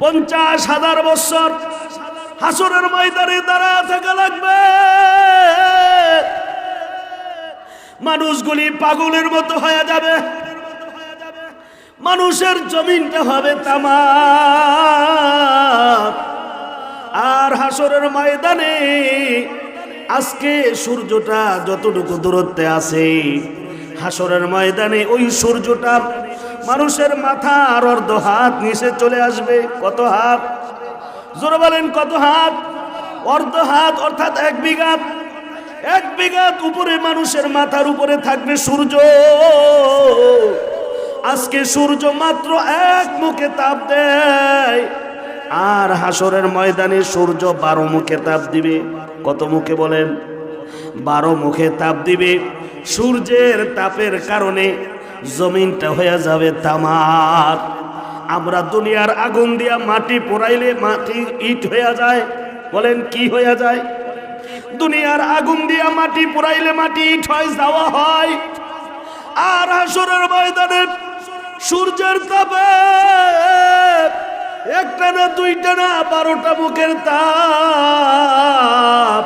পঞ্চাশ হাজার বছর হাসরের ময়দানে দাঁড়া থাকা লাগবে। মানুষগুলি পাগলের মতো হয়ে যাবে। মানুষের জমিনটা হবে তামা আর হাসরের ময়দানে আজকে সূর্যটা যতটুকু দূরত্বে আছে, হাসরের ময়দানে ওই সূর্যটা মানুষের মাথা আর অর্ধ হাত নিচে চলে আসবে। কত হাত? জোরে বলেন, কত হাত? অর্ধ হাত অর্থাৎ এক বিঘা। এক বিঘা উপরে মানুষের মাথার উপরে থাকবে সূর্য। আজকে সূর্য মাত্র এক মুখে তাপ দেয়। আর হাসরের ময়দানে সূর্য বারো মুখে তাপ দিবে। কত মুখে বলেন? বারো মুখে তাপ দিবে। সূর্যের তাপের কারণে জমিনটা হয়ে যাবে তামার। আমরা দুনিয়ার আগুন দিয়া মাটি পোড়াইলে মাটি ইট হয়ে যায়। বলেন, কি হয়ে যায়? দুনিয়ার আগুন দিয়া মাটি পোড়াইলে মাটি ইট হয় যাওয়া হয়। আর হাসরের ময়দানে সূর্যের তাপে একটা না দুইটা না বারোটা মুখের তাপ।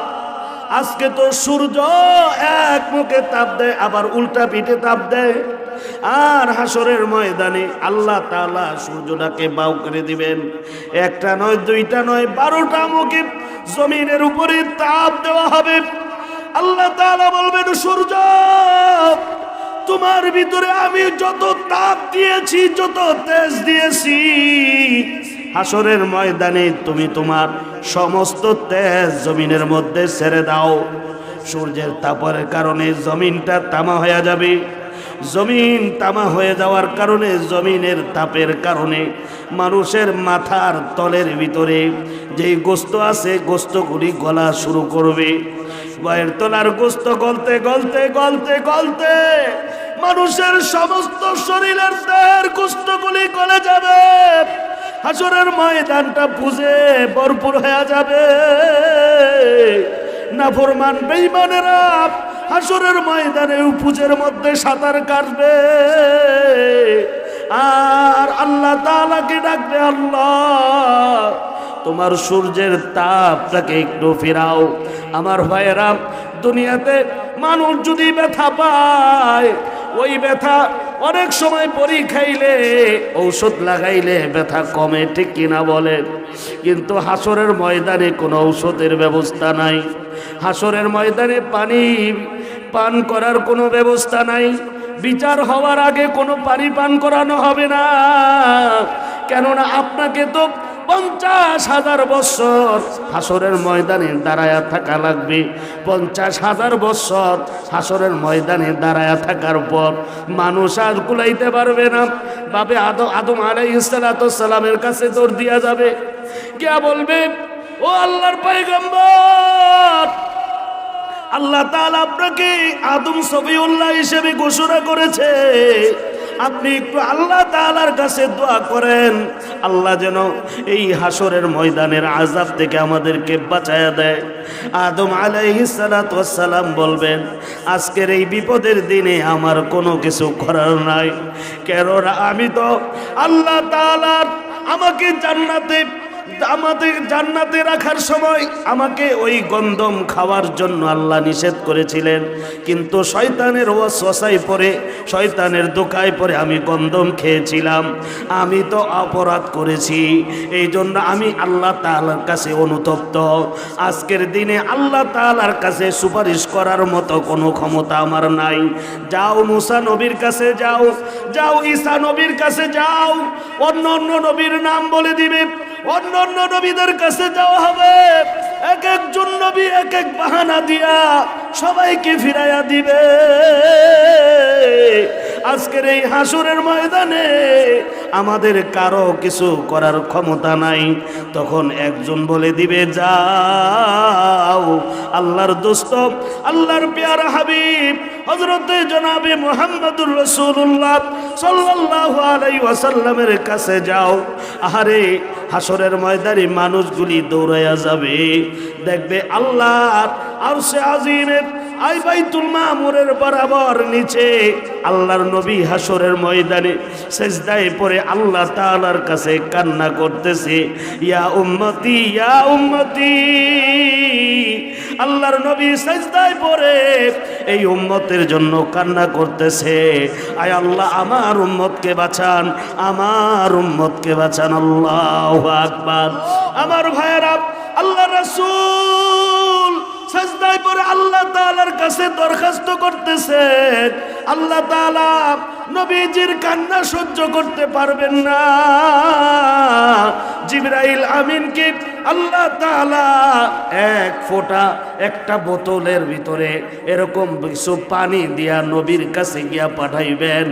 আজকে তো সূর্য এক মুখে তাপ দেয়, আবার উল্টা পিঠে তাপ দেয়। আর হাসরের ময়দানে আল্লাহ তালা সূর্যটাকে বাউ করে দিবেন। একটা নয়, দুইটা নয়, বারোটা মুখে জমিনের উপরে তাপ দেওয়া হবে। আল্লাহ তালা বলবেন, সূর্য তোমার ভিতরে আমি যত তাপ দিয়েছি, যত তেজ দিয়েছি, হাসরের ময়দানে তুমি তোমার সমস্ত তেজ জমিনের মধ্যে ছেড়ে দাও। সূর্যের তাপের কারণে জমিনটা তামা হয়ে যাবে। জমিন তামা হয়ে যাওয়ার কারণে, জমিনের তাপের কারণে মানুষের মাথার তলের ভিতরে যেই গোস্ত আছে, গোস্তগুলি গলা শুরু করবে। গয়ের তলার গোস্ত গলতে গলতে গলতে গলতে মানুষের সমস্ত শরীরের দেহের গোস্তগুলি গলে যাবে। হাসরের ময়দানটা বুঝে ভরপুর হয়ে যাবে। নাফরমান, বেঈমানেরা হাসরের ময়দানে উপুজের মধ্যে সাঁতার কাটবে। আর আল্লাহ তাআলাকে ডাকবে, আল্লাহ তোমার সূর্যের তাপটাকে একটু ফিরাও। আমার ভাইয়েরা, দুনিয়াতে মানুষ যদি ব্যথা পায়, ওই ব্যথা অনেক সময় পরি খাইলে, ঔষধ লাগাইলে ব্যথা কমে, ঠিক কিনা বলেন? কিন্তু হাসরের ময়দানে কোনো ঔষধের ব্যবস্থা নাই। হাসরের ময়দানে পানি, পান করার কোনো ব্যবস্থা নাই। বিচার হওয়ার আগে কোনো পানি পান করানো হবে না। কেননা আপনাকে তো পঞ্চাশ হাজার বছর হাসরের ময়দানে দাঁড়ায়া থাকা লাগবে। পঞ্চাশ হাজার বছর হাসরের ময়দানে দাঁড়ায়া থাকার পর মানুষ আর কুলাইতে পারবে না। বাবে আদম আদম আলাই সালামের কাছে দৌড় দিয়া যাবে। কে বলবে, ও আল্লাহর পাইগম্বর আল্লাহ তাআলা আপনাকে আদম সফিউল্লাহ হিসেবে ঘোষণা করেছে। আপনি একটু আল্লাহ তালার কাছে দোয়া করেন। আল্লাহ যেন এই হাসরের ময়দানের আজাব থেকে আমাদেরকে বাঁচায়া দেয়। আদম আলাইসালাম বলবেন, আজকের এই বিপদের দিনে আমার কোনো কিছু করার নাই। কেননা আমি তো আল্লাহ তালার আমাকে জান্নাতে আমাদের জান্নাতে রাখার সময় আমাকে ওই গন্ধম খাওয়ার জন্য আল্লাহ নিষেধ করেছিলেন। কিন্তু শয়তানের ও শশাই পরে শয়তানের দোকায় পরে আমি গন্ধম খেয়েছিলাম। আমি তো অপরাধ করেছি। এই জন্য আমি আল্লাহ তাআলার কাছে অনুতপ্ত। আজকের দিনে আল্লাহ তাআলার কাছে সুপারিশ করার মতো কোনো ক্ষমতা আমার নাই। যাও মুসা নবীর কাছে যাও যাও ঈসা নবীর কাছে যাও। অন্য অন্য নবীর নাম বলে দিবে। অন্য অন্য নবীদের কাছে যাওয়া হবে। এক একজন নবী, এক এক বাহানা দিয়া সবাইকে ফিরাইয়া দিবে। আজকের এই হাসুরের ময়দানে আমাদের কারও কিছু করার ক্ষমতা নাই। তখন একজন বলে দিবে, যাও, আল্লাহর দোস্ত, আল্লাহর পেয়ারা হাবিব হজরতে জনাবে মোহাম্মদুর রসুল্লাহ সাল্লাল্লাহু আলাই ওয়াসাল্লামের কাছে যাও। আহারে, হাসরের ময়দানে মানুষগুলি দৌড়াইয়া যাবে। দেখবে আল্লাহ আর সে আজিমের আই বাইতুল মামুরের বরাবর নিচে আল্লাহর নবী হাসরের ময়দানে সেজদায় পড়ে আল্লাহ তাআলার কাছে কান্না করতেছে, ইয়া উম্মতি ইয়া উম্মতি। আল্লাহর নবী সেজদায় পড়ে এই উম্মতের জন্য কান্না করতেছে, আয় আল্লাহ, আমার উম্মতকে বাঁচান, আমার উম্মতকে বাঁচান, আল্লাহ আকবার। আমার ভাইয়েরা আল্লাহ রাসূল সাজদায় পরে আল্লাহ তাআলার কাছে দরখাস্ত করতেছেন। আল্লাহ তাআলা নবীজির কান্না সহ্য করতে পারবেন না। জিবরাইল আমিনকে আল্লাহ তাআলা এক ফোঁটা একটা বোতলের ভিতরে এরকম কিছু পানি দিয়া নবীর কাছে গিয়া পাঠাইবেন।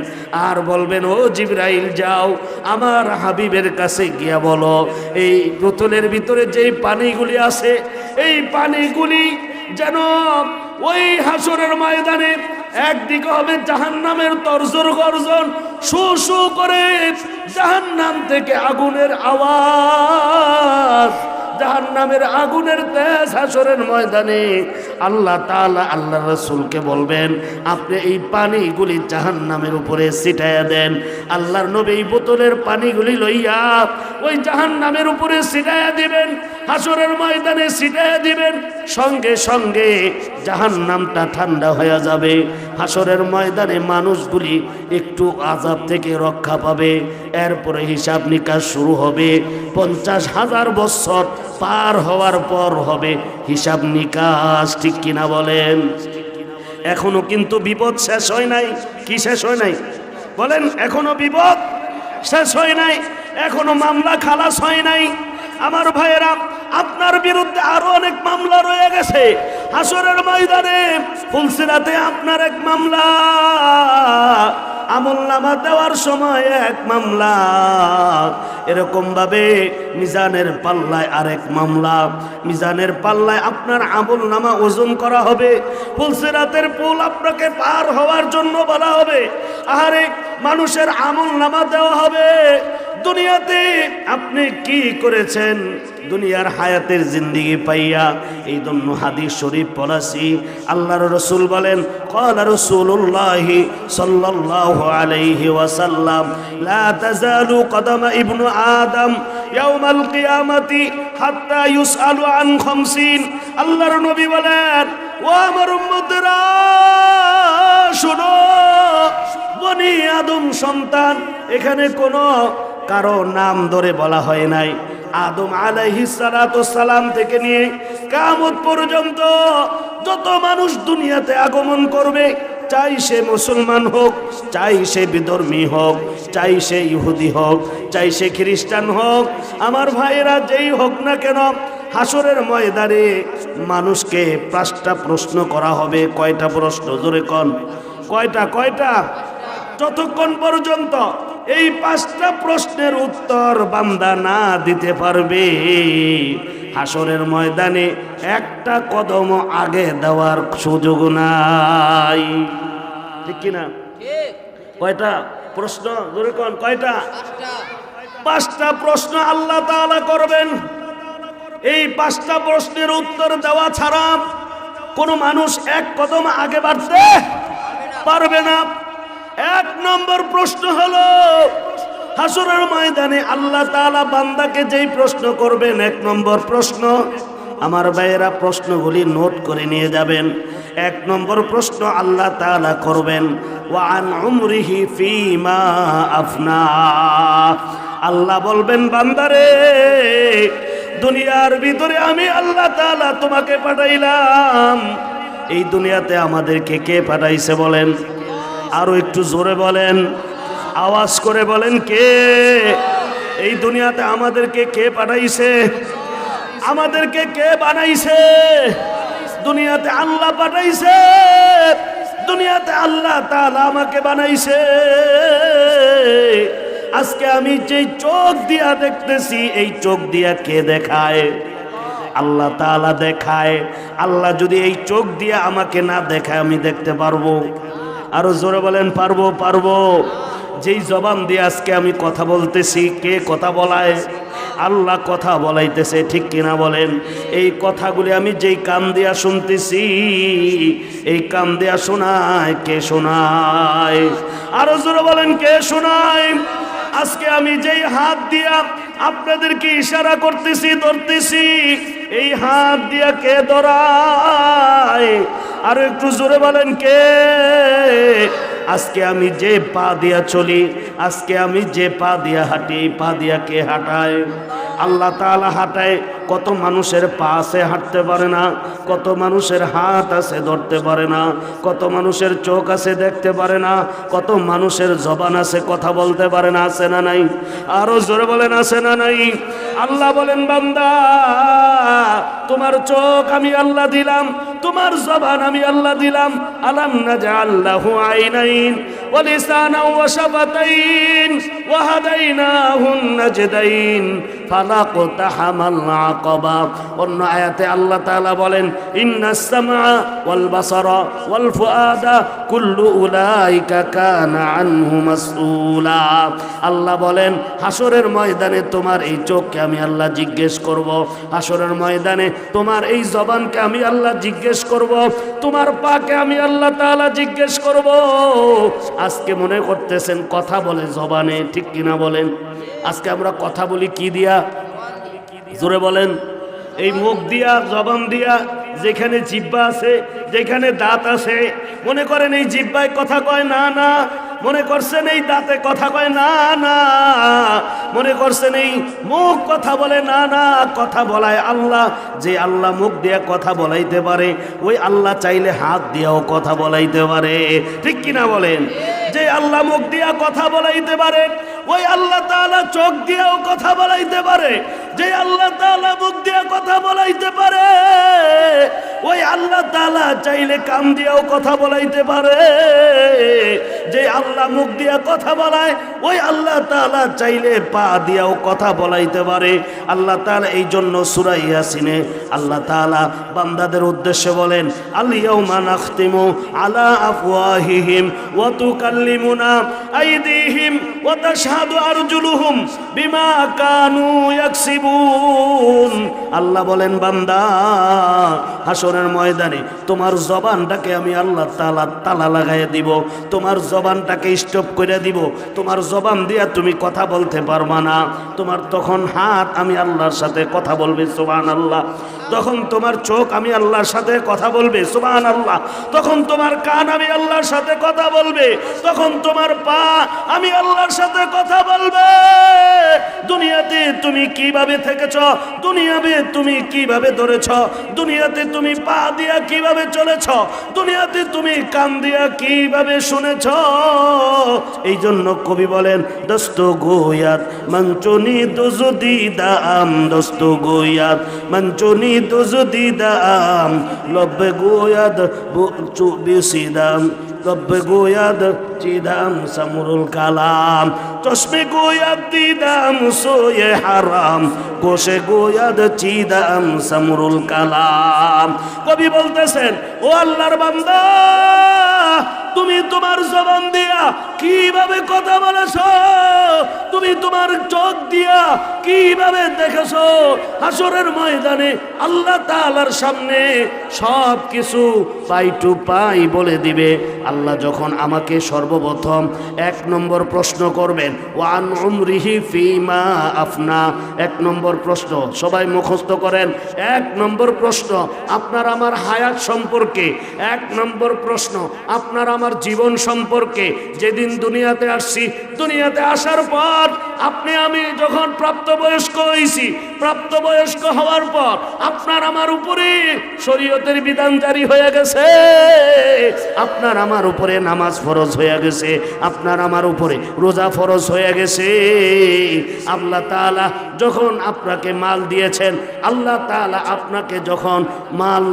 আর বলবেন, ও জিবরাইল, যাও, আমার হাবিবের কাছে গিয়া বলো। এই বোতলের ভিতরে যেই পানিগুলি আছে, এই পানিগুলি যেন ওই হাসরের ময়দানে একদিকে হবে জাহান্নামের তর্জর গর্জন শু করে জাহান্নাম থেকে আগুনের আওয়াজ। জাহান্নামের আগুনের তেজ হাসরের ময়দানে আল্লাহ তাআলা আল্লাহ রসুলকে বলবেন, আপনি এই পানিগুলি জাহান্নামের উপরে ছিটাইয়া দেন। আল্লাহর নবী বোতলের পানিগুলি লইয়া ওই জাহান্নামের উপরে ছিটাইয়া দিবেন। হাসরের ময়দানে ছিটাইয়া দিবেন। সঙ্গে সঙ্গে জাহান নামটা ঠান্ডা হয়ে যাবে। হাসরের ময়দানে মানুষগুলি একটু আজাব থেকে রক্ষা পাবে। এরপরে হিসাব নিকাশ শুরু হবে। পঞ্চাশ হাজার বছর পার হওয়ার পর হবে হিসাব নিকাশ, ঠিক কিনা বলেন? এখনও কিন্তু বিপদ শেষ হয় নাই। কি শেষ হয় নাই? বলেন, এখনও বিপদ শেষ হয় নাই। এখনও মামলা খালাস হয় নাই। আমার ভাইয়েরা, আপনার বিরুদ্ধে আরও অনেক মামলা রয়ে গেছে। আসরের ময়দানে ফুলসিরাতে আপনার এক মামলা আমল নামা দেওয়ার সময় এক মামলা। এরকম ভাবে মিজানের পাল্লায় আরেক মামলা। মিজানের পাল্লায় আপনার আমল নামা ওজন করা হবে। ফুলসিরাতের পুল আপনাকে পার হওয়ার জন্য বলা হবে। আহারে, মানুষের আমল নামা দেওয়া হবে। দুনিয়াতে আপনি কি করেছেন? দুনিয়ার হায়াতের জিন্দিগি পাইয়া এই জন্য হাদিস শরীফ পলাশি আল্লাহর রসুল বলেন কলা রসুল্লাহি সাল্লাহ আলাইহি ওয়াসাল্লাম, লা তাজালু কদমা ইবনু আদম ইয়াউমাল কিয়ামাতি হাত্তা ইউসআলু আন খামসিন। আল্লাহর নবী বলেন, ও আমার উম্মতরা, শুনো, বনি আদম সন্তান, এখানে কোনো কারও নাম ধরে বলা হয় নাই। আদম সালাম থেকে নিয়ে কামত পর্যন্ত যত মানুষ দুনিয়াতে আগমন করবে, চাই সে মুসলমান হোক, চাই সে বিধর্মী হোক, চাই সে ইহুদি হোক, চাই সে খ্রিস্টান হোক, আমার ভাইয়েরা যেই হোক না কেন হাসরের ময়দানে মানুষকে পাঁচটা প্রশ্ন করা হবে, কয়টা প্রশ্ন? জোরে কন। কয়টা? কয়টা? যতক্ষণ পর্যন্ত এই পাঁচটা প্রশ্নের উত্তর বান্দা না দিতে পারবে। হাসরের ময়দানে একটা কদম আগে দেওয়ার সুযোগ নাই। ঠিক কিনা কয়টা প্রশ্ন? ধরে কোন কয়টা? পাঁচটা। প্রশ্ন আল্লাহ তাআলা করবেন। এই পাঁচটা প্রশ্নের উত্তর দেওয়া ছাড়া কোনো মানুষ এক কদম আগে বাড়তে পারবে না। এক নম্বর প্রশ্ন হলো, হাসুরের ময়দানে আল্লাহ তাআলা বান্দাকে যেই প্রশ্ন করবেন, এক নম্বর প্রশ্ন, আমার ভাইয়েরা প্রশ্নগুলি নোট করে নিয়ে যাবেন। এক নম্বর প্রশ্ন আল্লাহ তাআলা করবেন ওয়ান উমরিহি ফিমা আফনা। আল্লাহ বলবেন, বান্দারে, দুনিয়ার ভিতরে আমি আল্লাহ তাআলা তোমাকে পাঠাইলাম। এই দুনিয়াতে আমাদেরকে কে পাঠাইছে বলেন? আরও একটু জোরে বলেন। আওয়াজ করে বলেন কে? এই দুনিয়াতে আমাদেরকে কে পাঠাইছে আমাদেরকে কে বানাইছে? দুনিয়াতে আল্লাহ পাঠাইছে দুনিয়াতে আল্লাহ তাআলা আমাকে বানাইছে। আজকে আমি যেই চোখ দিয়া দেখতেছি, এই চোখ দিয়া কে দেখায়? আল্লাহ তাআলা দেখায়। আল্লাহ যদি এই চোখ দিয়ে আমাকে না দেখায়, আমি দেখতে পারব। আরও জোরে বলেন, পারব পারব। যেই জবান দিয়ে আজকে আমি কথা বলতেছি, কে কথা বলায়? আল্লাহ কথা বলাইতেছে, ঠিক কিনা বলেন? এই কথাগুলি আমি যেই কান দিয়া শুনতেছি, এই কান দিয়া শোনায় কে শোনায়? আরও জোরে বলেন, কে শোনায়? আজকে আমি যেই হাত দিয়া আপনাদেরকে ইশারা করতেছি, ধরতেছি, এই হাত দিয়া কে ধরায়? আরও একটু জোরে বলেন কে? আজকে আমি যে পা দিয়া চলি, আজকে আমি যে পা দিয়া হাঁটি পা দিয়া কে হাঁটায়? আল্লাহ তালা হাঁটায় কত মানুষের পা আছে হাঁটতে পারে না কত মানুষের হাত আছে ধরতে পারে না কত মানুষের চোখ আছে দেখতে পারে না কত মানুষের জবান আছে কথা বলতে পারে না আছে না নাই আরো জোরে বলেন আছে না নাই আল্লাহ বলেন বান্দা তোমার চোখ আমি আল্লাহ দিলাম তোমার জবান আমি আল্লাহ দিলাম আলাম না যা আল্লাহ আইনাইন ولسانا وشفتين وهديناه النجدين فلاقتحم আকাবা। অন্য আয়াতে আল্লাহ তাআলা বলেন ইন্নাস ওয়াল বাসারা ওয়াল ফুআদা কুল্লু উলাইকা কানা আনহু মাসউলা। আল্লাহ বলেন হাসরের ময়দানে তোমার এই চোখকে আমি আল্লাহ জিজ্ঞেস করব। হাসরের ময়দানে তোমার এই জবানকে আমি আল্লাহ জিজ্ঞেস করব। তোমার পাকে আমি আল্লাহ তালা জিজ্ঞেস করব। আজকে মনে করতেছেন, কথা বলে জবানে, ঠিক কিনা বলেন? আজকে আমরা কথা বলি কি দিয়া? জোরে বলেন, এই মুখ দিয়া, জবান দিয়া, যেখানে জিব্বা আছে, যেখানে দাঁত আছে, মনে করেন এই জিব্বায় কথা কয় না না। মনে করছেন এই দাঁতে কথা কয় না না। মনে করছেন এই মুখ কথা বলে না না। কথা বলায় আল্লাহ, যে আল্লাহ মুখ দিয়া কথা বলাইতে পারে, ওই আল্লাহ চাইলে হাত দিয়াও কথা বলাইতে পারে। ঠিক কিনা বলেন? যে আল্লাহ মুখ দিয়া কথা বলাইতে পারে, ওই আল্লাহ তাআলা চোখ দিয়েও কথা বলাইতে পারে। যে আল্লাহ তাআলা মুখ দিয়ে কথা বলাইতে পারে, ওই আল্লাহ তাআলা চাইলে কাম দিয়েও কথা বলাইতে পারে। যে আল্লাহ মুখ দিয়া কথা বলায়, ওই আল্লাহ তাআলা চাইলে পা দিয়েও কথা বলাইতে পারে। আল্লাহ তাআলা এই জন্য সূরা ইয়াসিনে, আল্লাহ তাআলা বান্দাদের উদ্দেশ্যে বলেন আল ইয়াউমা নাখতিমু আলা আফওয়াহিহিম ওয়া তুকাল্লিমুনা আইদিহিম ওয়া তাশহাদু আরজুলুহুম বিমা কানু আল্লাহ বলেন, বান্দা, হাসরের ময়দানে তোমার জবানটাকে আমি আল্লাহ তালা তালা লাগাই দিব, তোমার জবানটাকে স্টপ করে দিব, তোমার জবান দিয়া তুমি কথা বলতে পারবা না। তোমার তখন হাত আমি আল্লাহর সাথে কথা বলবে, সুবহানাল্লাহ। তখন তোমার চোখ আমি আল্লাহর সাথে কথা বলবে সুবান আল্লাহ তখন তোমার কান আমি আল্লাহর সাথে কথা বলবে, তখন তোমার পা আমি আল্লাহর সাথে কথা বলবে। দুনিয়াতে তুমি কীভাবে থেকেছ দুনিয়াতে তুমি কীভাবে ধরেছ, দুনিয়াতে তুমি পা দিয়া কীভাবে চলেছ, দুনিয়াতে তুমি কান দিয়া কীভাবে শুনেছ? এই জন্য কবি বলেন, দস্ত গোয়াত, মঞ্চনি দুজুদি দাম দস্ত গোয়াত, মঞ্চনি দুজুদি দাম লব্বে গোয়াদ বেশি দাম লব্বে গোয়াদ চিদাম সামরুল কালাম। চশমে গোয়াদ দিদাম, সোয়ে হারাম। গোশে গোয়াদ চিদাম সামরুল কালাম। কবি বলতেছেন, ও আল্লাহর বান্দা, তুমি তোমার জবান দিয়া কীভাবে কথা বলেছ? তুমি তোমার চোখ দিয়া কীভাবে দেখেছ? হাসরের ময়দানে আল্লাহ তালার সামনে সব কিছু পাই টু পাই বলে দিবে। আল্লাহ যখন আমাকে সর্বপ্রথম এক নম্বর প্রশ্ন করবেন, ওয়ান উমরিহি ফিমা আফনা? এক নম্বর প্রশ্ন, সবাই মুখস্থ করেন। এক নম্বর প্রশ্ন, আপনার আমার হায়াত সম্পর্কে? এক নম্বর প্রশ্ন, আপনার আমার জীবন সম্পর্কে? যেদিন দুনিয়াতে আসছি, দুনিয়াতে আসার পর আপনি আমি যখন প্রাপ্তবয়স্ক হয়েছি প্রাপ্তবয়স্ক হওয়ার পর আপনার আমার উপরে শরীয়তের বিধান জারি হয়ে গেছে। আপনার আমার উপরে নামাজ ফরজ হয়ে গেছে। আপনার আমার উপরে রোজা ফরজ হয়ে গেছে। আল্লাহ তাআলা যখন আপনাকে মাল দিয়েছেন, আল্লাহ তাআলা আপনাকে যখন মাল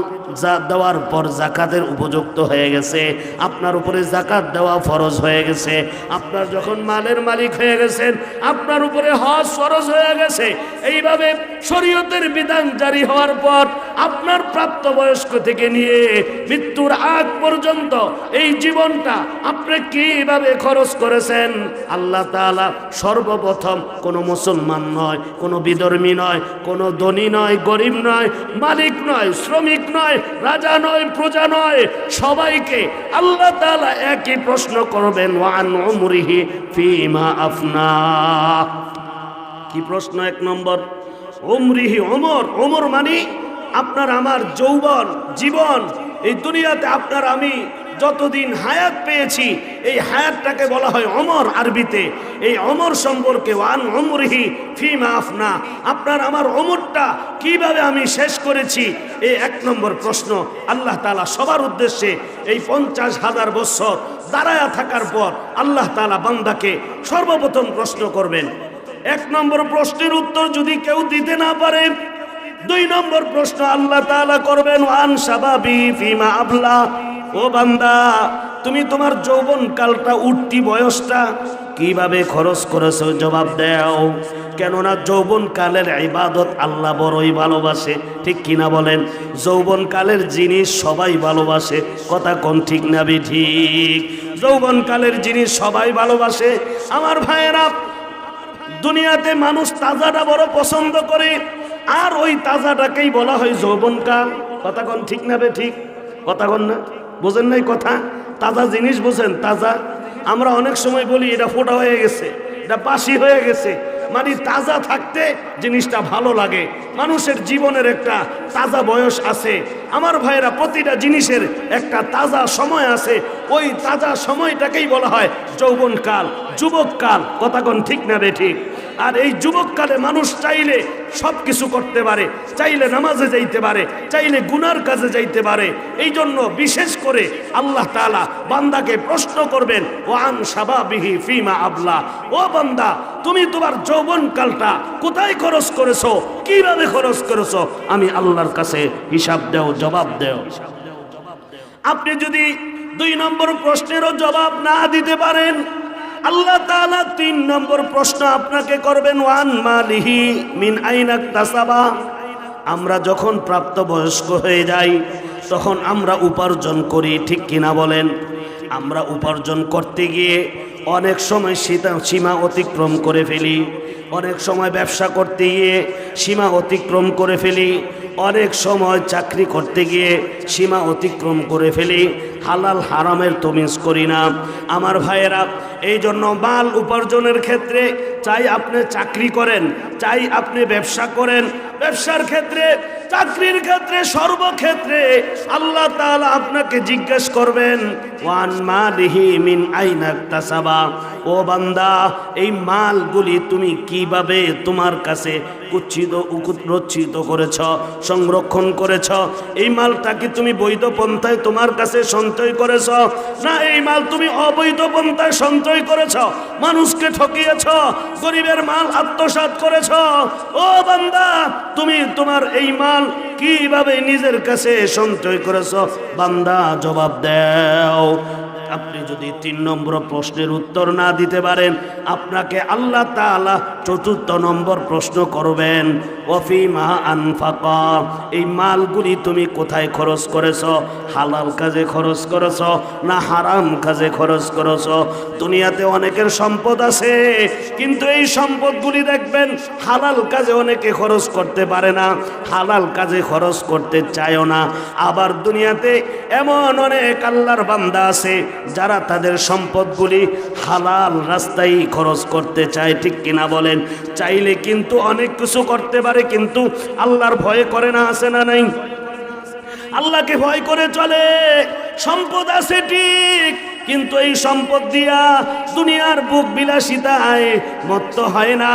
যা দেওয়ার পর জাকাতের উপযুক্ত হয়ে গেছে, আপনার উপরে জাকাত দেওয়া ফরজ হয়ে গেছে। আপনার যখন মালের মালিক হয়ে গেছেন, আপনার উপরে হজ ফরজ হয়ে গেছে। এইভাবে শরীয়তের বিধান জারি হওয়ার পর আপনার প্রাপ্তবয়স্ক থেকে নিয়ে মৃত্যুর আগ পর্যন্ত এই জীবনটা আপনি কীভাবে খরচ করেছেন? আল্লাহ তাআলা সর্বপ্রথম কোনো মুসলমান নয়, কোনো বিধর্মী নয়, কোনো ধনী নয়, গরিব নয়, মালিক নয়, শ্রমিক নয়, রাজা নয়, প্রজা নয়, সবাইকে আল্লাহ তাআলা একই প্রশ্ন করবেন ওয়ান ফিমা আফনা? কি প্রশ্ন এক নম্বর? ওমরিহি ওমর ওমর মানে আপনার আমার যৌবন, জীবন। এই দুনিয়াতে আপনার আমি যতদিন হায়াত পেয়েছি, এই হায়াতটাকে বলা হয় অমর আরবিতে। এই অমর সম্পর্কে ওয়ান অমরহি ফিমা আফনা। আপনার আমার অমরটা কীভাবে আমি শেষ করেছি? এই এক নম্বর প্রশ্ন। আল্লাহ তালা সবার উদ্দেশ্যে এই পঞ্চাশ হাজার বছর দাঁড়ায়া থাকার পর আল্লাহ তালা বান্দাকে সর্বপ্রথম প্রশ্ন করবেন এক নম্বর প্রশ্নের উত্তর যদি কেউ দিতে না পারে, দুই নম্বর প্রশ্ন আল্লাহ তাআলা করবেন ওয়ান সাবাবি ফিমা আবলা। ও বান্দা, তুমি তোমার যৌবন কালটা উঠতি বয়সটা কীভাবে খরচ করেছ জবাব দাও। কেননা যৌবন কালের ইবাদত আল্লাহ বড়ই ভালোবাসে, ঠিক কিনা বলেন? যৌবন কালের জিনিস সবাই ভালোবাসে, কথা কোন ঠিক না বে ঠিক? যৌবন কালের জিনিস সবাই ভালোবাসে। আমার ভাইয়েরা দুনিয়াতে মানুষ তাজাটা বড় পছন্দ করে, আর ওই তাজাটাকেই বলা হয় যৌবনকাল কথা কন ঠিক না বে ঠিক? কথা কন না? বোঝেন নাই কথা? তাজা জিনিস বোঝেন, তাজা। আমরা অনেক সময় বলি, এটা ফোটা হয়ে গেছে, এটা বাসি হয়ে গেছে। মানে তাজা থাকতে জিনিসটা ভালো লাগে। মানুষের জীবনের একটা তাজা বয়স আছে। আমার ভাইয়েরা, প্রতিটা জিনিসের একটা তাজা সময় আছে। ওই তাজা সময়টাকেই বলা হয় যৌবনকাল যুবককাল কথা কোন ঠিক না রে ঠিক। আর এই যুবককালে মানুষ চাইলে সব কিছু করতে পারে, চাইলে নামাজে যাইতে পারে, চাইলে গুনার কাজে যাইতে পারে। এই জন্য বিশেষ করে আল্লাহ তাআলা বান্দাকে প্রশ্ন করবেন ও আন সাবাবিহি ফিমা আবলা। ও বান্দা, তুমি তোমার যৌবনকালটা কোথায় খরচ করেছ? কীভাবে খরচ করেছ? আমি আল্লাহর কাছে হিসাব দেও, জবাব দেও। আপনি যদি দুই নম্বর প্রশ্নেরও জবাব না দিতে পারেন আল্লাহ তাআলা তিন নম্বর প্রশ্ন আপনাকে করবেন, ওয়ান মালিহি মিন আইনাক তাসাবা। আমরা যখন প্রাপ্তবয়স্ক হয়ে যাই, তখন আমরা উপার্জন করি, ঠিক কিনা বলেন? আমরা উপার্জন করতে গিয়ে অনেক সময় সীতা সীমা অতিক্রম করে ফেলি, অনেক সময় ব্যবসা করতে গিয়ে সীমা অতিক্রম করে ফেলি, অনেক সময় চাকরি করতে গিয়ে সীমা অতিক্রম করে ফেলি হালাল হারামের তমিজ করি না। আমার ভাইয়েরা এই জন্য মাল উপার্জনের ক্ষেত্রে চাই আপনি চাকরি করেন, চাই আপনি ব্যবসা করেন। ব্যবসার ক্ষেত্রে, চাকরির ক্ষেত্রে, সর্বক্ষেত্রে আল্লাহ তাআলা আপনাকে জিজ্ঞেস করবেন, ওয়ান মালিহি মিন আইনাক তাসাবা? ও বান্দা, এই মালগুলি তুমি কীভাবে তোমার কাছে কুচ্ছিত রচ্ছিত করেছ, সংরক্ষণ করেছ? এই মালটাকে তুমি বৈধ পন্থায় তোমার কাছে সঞ্চয় করেছ? না, এই মাল তুমি অবৈধ পন্থায় সঞ্চয় করেছ। মানুষকে ঠকিয়েছ, গরিবের মাল আত্মসাত করেছ। ও বান্দা, তুমি তোমার এই মাল কীভাবে নিজের কাছে সঞ্চয় করেছ? বান্দা, জবাব দাও। আপনি যদি তিন নম্বর প্রশ্নের উত্তর না দিতে পারেন, আপনাকে আল্লাহ তাআলা চতুর্থ নম্বর প্রশ্ন করবেন, ওফি মা আনফাকা এই মালগুলি তুমি কোথায় খরচ করেছ? হালাল কাজে খরচ করেছ না হারাম কাজে খরচ করেছ? দুনিয়াতে অনেকের সম্পদ আছে, কিন্তু এই সম্পদগুলি দেখবেন হালাল কাজে অনেকে খরচ করতে পারে না, হালাল কাজে খরচ করতে চায়ও না। আবার দুনিয়াতে এমন অনেক আল্লাহর বান্দা আছে যারা তাদের সম্পদগুলি হালাল রাস্তায় খরচ করতে চায়, ঠিক কিনা বলেন? চাইলে কিন্তু অনেক কিছু করতে পারে, কিন্তু আল্লাহর ভয়ে করে না আসে না নাই? আল্লাহকে ভয় করে চলে। সম্পদ আছে, ঠিক। কিন্তু এই সম্পদ দিয়া দুনিয়ার বুক বিলাসিতায় মত্ত হয় না।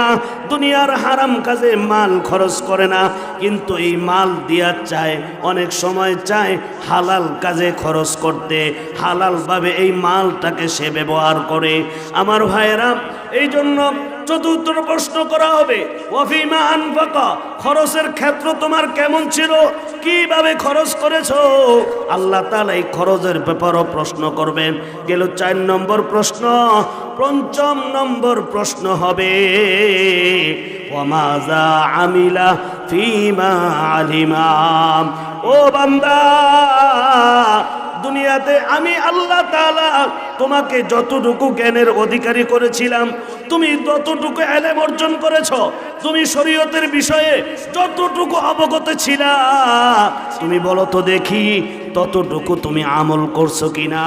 দুনিয়ার হারাম কাজে মাল খরচ করে না। কিন্তু এই মাল দিয়া চায়, অনেক সময় চায় হালাল কাজে খরচ করতে। হালালভাবে এই মালটাকে সে ব্যবহার করে। আমার ভাইয়েরা এই জন্য চতুর্থ প্রশ্ন করা হবে। ওয়াফিমা খরচের ক্ষেত্র তোমার কেমন ছিল? কীভাবে খরচ করেছ? আল্লাহ তাআলা এই খরচের ব্যাপারও প্রশ্ন করবেন। গেল চার নম্বর প্রশ্ন, পঞ্চম নম্বর প্রশ্ন হবে ওয়ামাজা আমিলা ফিমা আলিমাম ও বান্দা দুনিয়াতে আমি আল্লাহ তালা তোমাকে যতটুকু জ্ঞানের অধিকারী করেছিলাম, তুমি ততটুকু এলেম অর্জন করেছ, তুমি শরীয়তের বিষয়ে যতটুকু অবগত ছিলা, তুমি বলো তো দেখি ততটুকু তুমি আমল করছ কিনা?